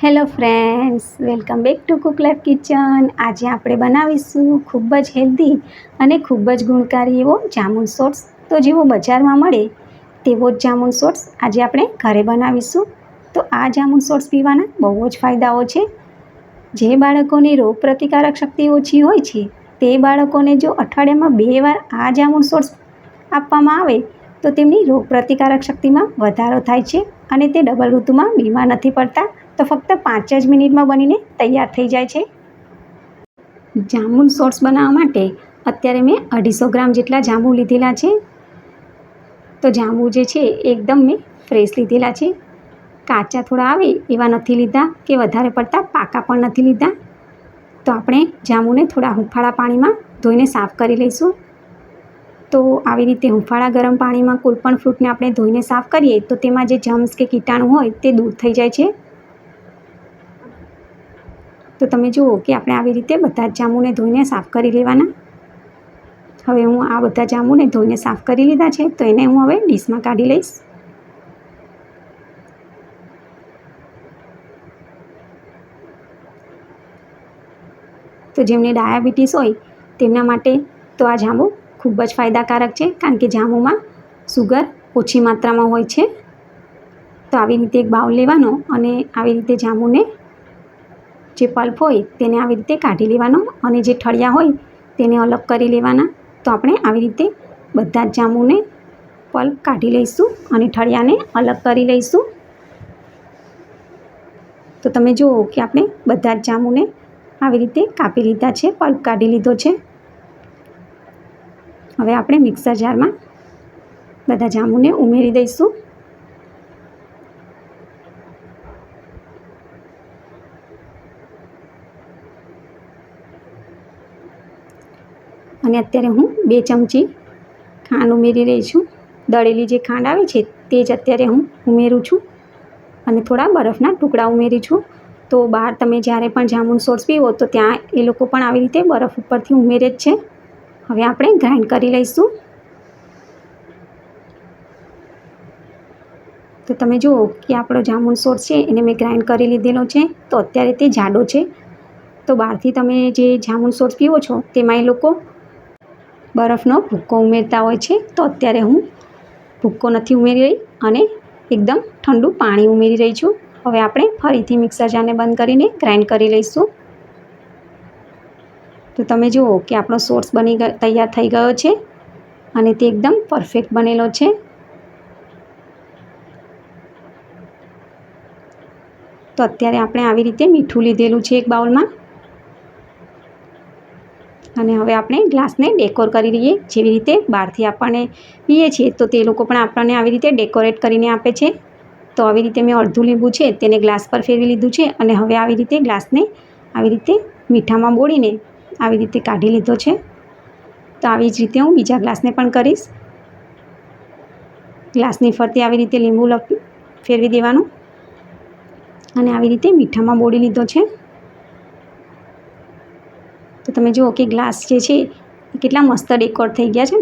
Hello friends welcome back to cook life kitchen આજે આપણે બનાવીશું ખૂબ જ હેલ્ધી અને ખૂબ જ ગુણકારી એવો જામુન સોટ્સ તો જેવો બજારમાં મળે તેવો જ જામુન સોટ્સ આજે આપણે ઘરે બનાવીશું. તો આ જામુન સોટ્સ પીવાના બહુ જ ફાયદાઓ છે. જે બાળકોની રોગ પ્રતિકારક શક્તિ ઓછી હોય છે, તે બાળકોને જો અઠવાડિયામાં બે વાર આ જામુન સોટ્સ આપવામાં આવે, તો તેમની રોગ પ્રતિકારક શક્તિમાં વધારો થાય છે અને તે ડબલ ઋતુમાં બીમાર નથી પડતા. તો ફક્ત પાંચ જ મિનિટમાં બનીને તૈયાર થઈ જાય છે. જાંબુન સોટ્સ બનાવવા માટે અત્યારે મેં અઢીસો ગ્રામ જેટલા જાંબુ લીધેલા છે. તો જાંબુ જે છે એકદમ મેં ફ્રેશ લીધેલા છે. કાચા થોડા આવે એવા નથી લીધા કે વધારે પડતા પાકા પણ નથી લીધા. તો આપણે જાંબુને થોડા હુંફાળા પાણીમાં ધોઈને સાફ કરી લઈશું. તો આવી રીતે હુંફાળા ગરમ પાણીમાં કોઈ પણ ફ્રૂટને આપણે ધોઈને સાફ કરીએ તો તેમાં જે જમ્સ કે કીટાણુ હોય તે દૂર થઈ જાય છે. તો તમે જુઓ કે આપણે આવી રીતે બધા જ જાંબુને ધોઈને સાફ કરી લેવાના. હવે હું આ બધા જાંબુને ધોઈને સાફ કરી લીધા છે, તો એને હું હવે ડીશમાં કાઢી લઈશ. તો જેમને ડાયાબિટીસ હોય તેમના માટે તો આ જાંબુ ખૂબ જ ફાયદાકારક છે, કારણ કે જાંબુમાં સુગર ઓછી માત્રામાં હોય છે. તો આવી રીતે એક બાઉલ લેવાનો અને આવી રીતે જાંબુને જે પલ્પ હોય તેને આવી રીતે કાઢી લેવાનો અને જે ઠળિયા હોય તેને અલગ કરી લેવાના. તો આપણે આવી રીતે બધા જ જાંબુને પલ્પ કાઢી લઈશું અને ઠળિયાને અલગ કરી લઈશું. તો તમે જુઓ કે આપણે બધા જ જાંબુને આવી રીતે કાપી લીધા છે, પલ્પ કાઢી લીધો છે. હવે આપણે મિક્સર જારમાં બધા જાંબુને ઉમેરી દઈશું. અને અત્યારે હું બે ચમચી ખાંડ ઉમેરી રહી છું. દળેલી જે ખાંડ આવે છે તે જ અત્યારે હું ઉમેરું છું અને થોડા બરફના ટુકડા ઉમેરી છું. તો બહાર તમે જ્યારે પણ જામુન સોસ પીવો તો ત્યાં એ લોકો પણ આવી રીતે બરફ ઉપરથી ઉમેરે જ છે. હવે આપણે ગ્રાઇન્ડ કરી લઈશું. તો તમે જુઓ કે આપણો જામુન સોસ છે એને મેં ગ્રાઇન્ડ કરી લીધેલો છે. તો અત્યારે તે જાડો છે. તો બહારથી તમે જે જામુન સોસ પીવો છો તેમાં એ લોકો બરફનો ભૂક્કો ઉમેરતા હોય છે, તો અત્યારે હું ભૂક્કો નથી ઉમેરી રહી અને એકદમ ઠંડુ પાણી ઉમેરી રહી છું. હવે આપણે ફરીથી મિક્સર જારને બંધ કરીને ગ્રાઇન્ડ કરી લઈશું. તો તમે જુઓ કે આપણો સોર્સ બની તૈયાર થઈ ગયો છે અને તે એકદમ પરફેક્ટ બનેલો છે. તો અત્યારે આપણે આવી રીતે મીઠું લીધેલું છે એક બાઉલમાં. અને હવે આપણે ગ્લાસને ડેકોર કરી લઈએ જેવી રીતે બહારથી આપણને પીએ છીએ, તો તે લોકો પણ આપણને આવી રીતે ડેકોરેટ કરીને આપે છે. તો આવી રીતે મેં અડધું લીંબુ છે, તેને ગ્લાસ પર ફેરવી લીધું છે અને હવે આવી રીતે ગ્લાસને આવી રીતે મીઠામાં બોળીને આવી રીતે કાઢી લીધો છે. તો આવી જ રીતે હું બીજા ગ્લાસને પણ કરીશ. ગ્લાસની ફરતે આવી રીતે લીંબુ ફેરવી દેવાનું અને આવી રીતે મીઠામાં બોળી લીધો છે. તો તમે જુઓ કે ગ્લાસ જે છે કેટલા મસ્ત ડેકોર થઈ ગયા છે.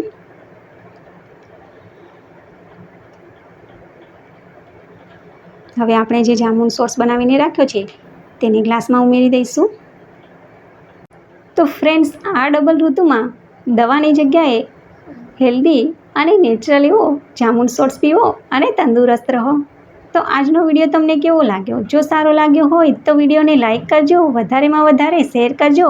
હવે આપણે જે જામુન સોસ બનાવીને રાખ્યો છે, તેને ગ્લાસમાં ઉમેરી દઈશું. તો ફ્રેન્ડ્સ, આ ડબલ ઋતુમાં દવાની જગ્યાએ હેલ્ધી અને નેચરલ એવો જામુન સોટ્સ પીવો અને તંદુરસ્ત રહો. તો આજનો વીડિયો તમને કેવો લાગ્યો? જો સારો લાગ્યો હોય તો વિડીયોને લાઇક કરજો, વધારેમાં વધારે શેર કરજો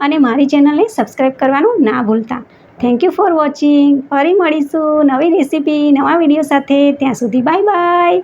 અને મારી ચેનલને સબસ્ક્રાઈબ કરવાનું ના ભૂલતા. થેન્ક યુ ફોર વોચિંગ ફરી મળીશું નવી રેસીપી, નવા વીડિયો સાથે. ત્યાં સુધી બાય બાય